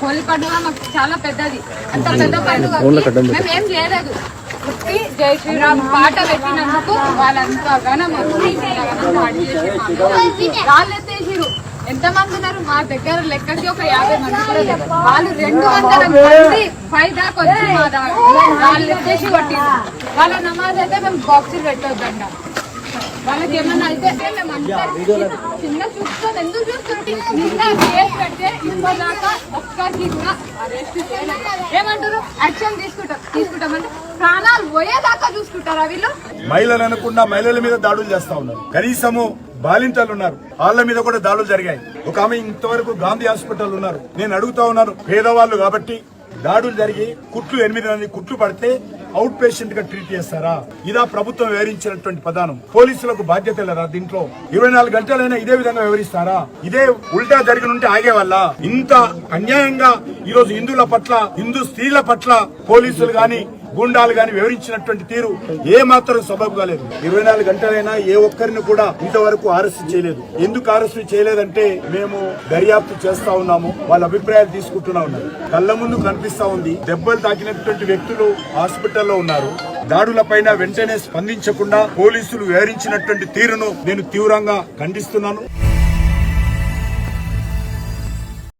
హోలీ పండుగ మాకు చాలా పెద్దది. అంత పెద్ద పండుగ మేము ఏం చేయలేదు. పుట్టి జై శ్రీరామ్ పాట పెట్టినందుకు వాళ్ళంతా ఘనం ఎత్తేసిరు ఎంత మంది ఉన్నారు? మా దగ్గర లెక్కకి ఒక యాభై మంది. వాళ్ళు రెండు వందల మంది పై దాకా వచ్చి మా దాకా వాళ్ళు ఎత్తేసి కొట్టిరు వాళ్ళ నమాజ్ అయితే మేము బాక్సులు పెట్టొద్దంట. వాళ్ళకి ఏమన్నా అయితే మేము అందరం చిన్న చూసుకొని ఎందుకు చూస్తుంటే నిన్న ఇప్పటిదాకా ఒక్కరికి కూడా అరెస్ట్ చేయలేదు ఏమంటారు? యాక్షన్ తీసుకుంటారు తీసుకుంటామంటే ప్రాణాలు పోయేదాకా చూసుకుంటారా వీళ్ళు? మహిళలు అనకుండా మహిళల మీద దాడులు చేస్తా ఉన్నారు. కనీసము బాలింతలు ఉన్నారు. వాళ్ళ మీద కూడా దాడులు జరిగాయి. ఒక ఆమె ఇంతవరకు గాంధీ హాస్పిటల్ ఉన్నారు. నేను అడుగుతా ఉన్నాను. పేదవాళ్ళు కాబట్టి దాడులు జరిగి కుట్లు ఎనిమిది మంది కుట్లు పడితే అవుట్ పేషెంట్గా ట్రీట్ చేస్తారా? ఇదా ప్రభుత్వం వివరించినటువంటి ప్రధానం పోలీసులకు బాధ్యత లేదా దీంట్లో? ఇరవై నాలుగు గంటలైనా ఇదే విధంగా వివరిస్తారా? ఇదే ఉల్టా జరిగి ఉంటే ఆగే వల్ల ఇంత అన్యాయంగా ఈ రోజు హిందువుల పట్ల హిందూ స్త్రీల పట్ల పోలీసులు గాని గుండాలు గాని వివరించినటువంటి తీరు ఏ మాత్రం సబబు కాలేదు. ఇరవై నాలుగు గంటలైనా ఏ ఒక్కరిని కూడా ఇంతవరకు అరెస్ట్ చేయలేదు. ఎందుకు అరెస్ట్ చేయలేదంటే మేము దర్యాప్తు చేస్తా ఉన్నాము వాళ్ళ అభిప్రాయాలు తీసుకుంటున్నా ఉన్నారు కళ్ళ ముందు కనిపిస్తా ఉంది దెబ్బలు తాకినటువంటి వ్యక్తులు హాస్పిటల్లో ఉన్నారు. దాడుల పైన వెంటనే స్పందించకుండా పోలీసులు వివరించినటువంటి తీరును నేను తీవ్రంగా ఖండిస్తున్నాను.